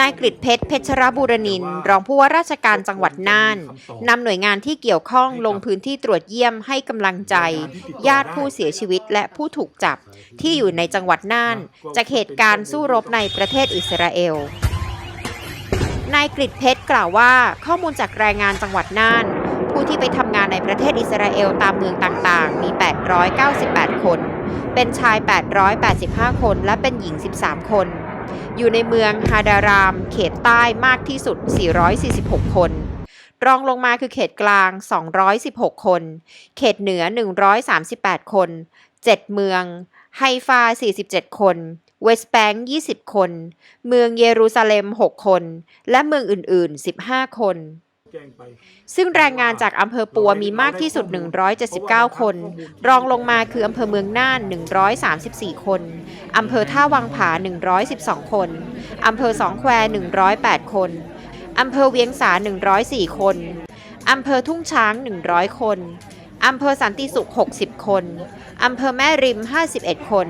นายกฤษเพชรเพชรบูรณินรองผู้ว่าราชการจังหวัดน่านนำหน่วยงานที่เกี่ยวข้องลงพื้นที่ตรวจเยี่ยมให้กำลังใจ ญาติผู้เสียชีวิตและผู้ถูกจับ ที่อยู่ในจังหวัดน่าน จากเหตุการณ์สู้รบในประเทศอิสราเอลนายกฤษเพชรกล่าวว่าข้อมูลจากแรงงานจังหวัดน่าน ผู้ที่ไปทำงานในประเทศอิสราเอลตามเมืองต่างๆ มี 898 คน เป็นชาย 885 คน และเป็นหญิง 13 คน อยู่ในเมืองฮาดาราม เขตใต้มากที่สุด 446 คน รองลงมาคือเขตกลาง 216 คน เขตเหนือ 138 คน 7 เมือง ไฮฟา 47 คน เวสต์แบงค์20 คน เมืองเยรูซาเล็ม 6 คน และเมืองอื่น ๆ 15 คน ซึ่งแรงงานจากอำเภอปัวมีมากที่สุด 179 คน รองลงมาคืออำเภอเมืองน่าน 134 คน อำเภอท่าวังผา 112 คน อำเภอสองแคว 108 คน อำเภอเวียงสา 104 คน อำเภอทุ่งช้าง 100 คน อำเภอสันติสุข 60 คน อำเภอแม่ริม 51 คน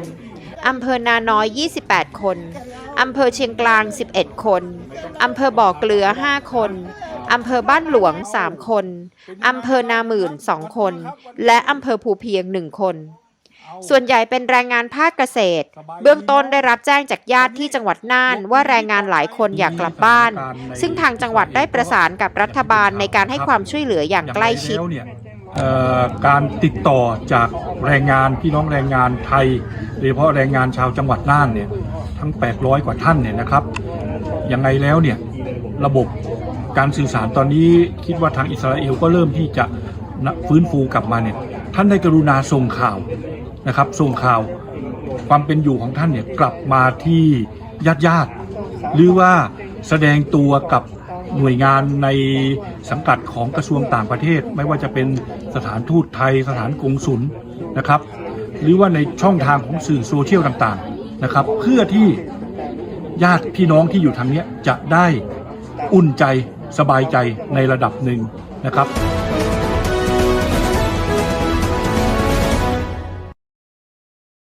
อำเภอนาน้อย 28 คน อำเภอเชียงกลาง 11 คน อำเภอบ่อเกลือ 5 คน อำเภอบ้านหลวง 3 คน อำเภอนาหมื่น 2 คน และอำเภอภูเพียง 1 คน ส่วนใหญ่เป็นแรงงานภาคเกษตร เบื้องต้นได้รับแจ้งจากญาติที่จังหวัดน่านว่าแรงงานหลายคนอยากกลับบ้าน ซึ่งทางจังหวัดได้ประสานกับรัฐบาลในการให้ความช่วยเหลืออย่างใกล้ชิดการติดต่อจากแรงงานพี่น้องแรงงานไทยโดยเฉพาะแรงงานชาวจังหวัดน่านเนี่ยทั้ง 800 กว่าท่านเนี่ยนะครับยังไงแล้วเนี่ยระบบ การสื่อสารตอนนี้คิดว่าทางอิสราเอลก็เริ่มที่จะฟื้นฟูกลับมาเนี่ยท่านได้กรุณาส่งข่าวนะครับส่งข่าวความเป็นอยู่ของท่านเนี่ยกลับมาที่ญาติญาติหรือว่าแสดงตัวกับหน่วยงานในสังกัดของกระทรวงต่างประเทศ ไม่ว่าจะเป็นสถานทูตไทยสถานกงสุลนะครับ หรือว่าในช่องทางของสื่อโซเชียลต่างๆนะครับ เพื่อที่ญาติพี่น้องที่อยู่ทางนี้จะได้อุ่นใจ สบายใจในระดับหนึ่งนะครับ